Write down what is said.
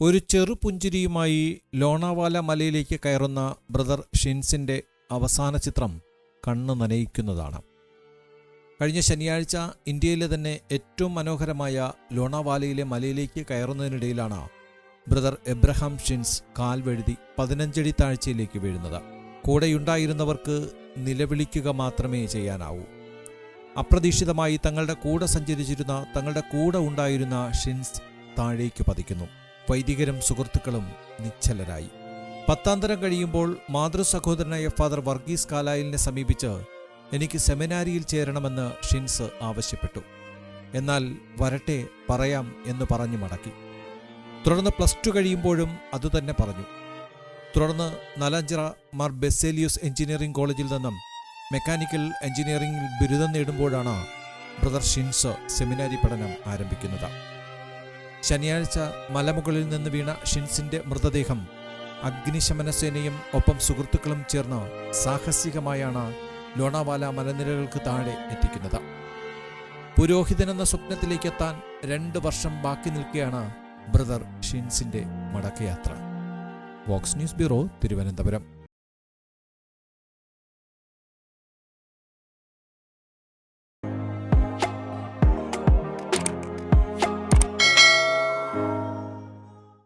ഒരു ചെറുപുഞ്ചിരിയുമായി ലോണാവാല മലയിലേക്ക് കയറുന്ന ബ്രദർ ഷിൻസിന്റെ അവസാന ചിത്രം കണ്ണ് നനയിക്കുന്നതാണ്. കഴിഞ്ഞ ശനിയാഴ്ച ഇന്ത്യയിലെ തന്നെ ഏറ്റവും മനോഹരമായ ലോണാവാലയിലെ മലയിലേക്ക് കയറുന്നതിനിടയിലാണ് ബ്രദർ എബ്രഹാം ഷിൻസ് കാൽ വഴുതി പതിനഞ്ചടി താഴ്ചയിലേക്ക് വീഴുന്നത്. കൂടെയുണ്ടായിരുന്നവർക്ക് നിലവിളിക്കുക മാത്രമേ ചെയ്യാനാവൂ. അപ്രതീക്ഷിതമായി തങ്ങളുടെ കൂടെ സഞ്ചരിച്ചിരുന്ന തങ്ങളുടെ കൂടെ ഉണ്ടായിരുന്ന ഷിൻസ് താഴേക്ക് പതിക്കുന്നു. വൈദികരും സുഹൃത്തുക്കളും നിശ്ചലരായി. പത്താന്തരം കഴിയുമ്പോൾ മാതൃസഹോദരനായ ഫാദർ വർഗീസ് കാലായിലിനെ സമീപിച്ച് എനിക്ക് സെമിനാരിയിൽ ചേരണമെന്ന് ഷിൻസ് ആവശ്യപ്പെട്ടു. എന്നാൽ വരട്ടെ പറയാം എന്ന് പറഞ്ഞു മടക്കി. തുടർന്ന് പ്ലസ് ടു കഴിയുമ്പോഴും അതുതന്നെ പറഞ്ഞു. തുടർന്ന് നലഞ്ചിറ മാർ ബെസേലിയസ് എഞ്ചിനീയറിംഗ് കോളേജിൽ നിന്നും മെക്കാനിക്കൽ എഞ്ചിനീയറിംഗിൽ ബിരുദം നേടുമ്പോഴാണ് ബ്രദർ ഷിൻസ് സെമിനാരി പഠനം ആരംഭിക്കുന്നത്. ശനിയാഴ്ച മലമുകളിൽ നിന്ന് വീണ ഷിൻസിന്റെ മൃതദേഹം അഗ്നിശമന സേനയും ഒപ്പം സുഹൃത്തുക്കളും ചേർന്ന് സാഹസികമായാണ് ലോണാവാല മലനിരകൾക്ക് താഴെ എത്തിക്കുന്നത്. പുരോഹിതനെന്ന സ്വപ്നത്തിലേക്കെത്താൻ രണ്ട് വർഷം ബാക്കി നിൽക്കുകയാണ് ബ്രദർ ഷിൻസിന്റെ മടക്കയാത്ര. Vox News Bureau Thiruvananthapuram.